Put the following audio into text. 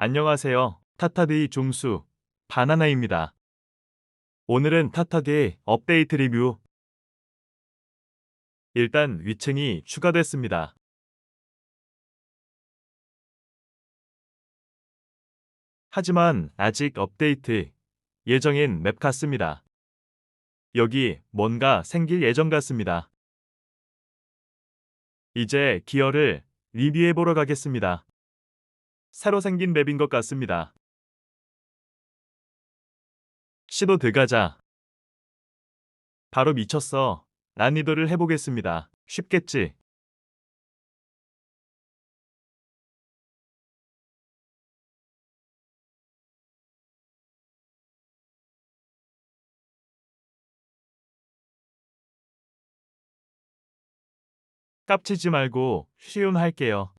안녕하세요. 타타데이 종수 바나나입니다. 오늘은 타타데이 업데이트 리뷰. 일단 위층이 추가됐습니다. 하지만 아직 업데이트 예정인 맵 같습니다. 여기 뭔가 생길 예정 같습니다. 이제 기어를 리뷰해 보러 가겠습니다. 새로 생긴 맵인 것 같습니다. 시도 들어가자. 바로 미쳤어. 난이도를 해보겠습니다. 쉽겠지? 깝치지 말고 쉬운 할게요.